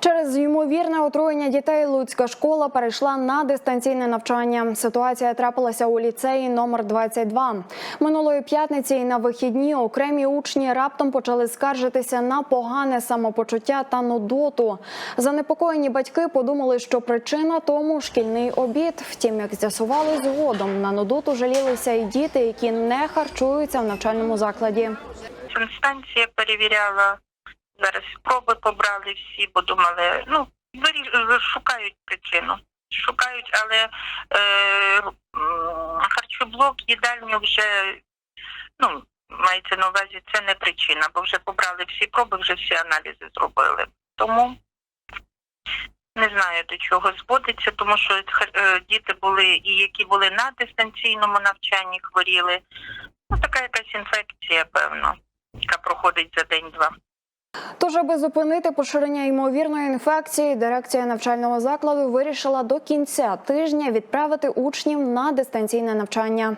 Через ймовірне отруєння дітей Луцька школа перейшла на дистанційне навчання. Ситуація трапилася у ліцеї номер 22. Минулої п'ятниці і на вихідні окремі учні раптом почали скаржитися на погане самопочуття та нудоту. Занепокоєні батьки подумали, що причина тому шкільний обід. Втім, як з'ясували згодом, на нудоту жалілися і діти, які не харчуються в навчальному закладі. Санстанція перевіряла. Зараз спроби побрали всі, бо думали, ну, шукають причину. Шукають, але е, харчоблок, їдальню вже, ну, мається на увазі, це не причина, бо вже побрали всі проби, вже всі аналізи зробили. Тому не знаю до чого зводиться, тому що е, діти були і які були на дистанційному навчанні, хворіли. Ну, така якась інфекція, певно, яка проходить за день-два. Тож, аби зупинити поширення ймовірної інфекції, дирекція навчального закладу вирішила до кінця тижня відправити учнів на дистанційне навчання.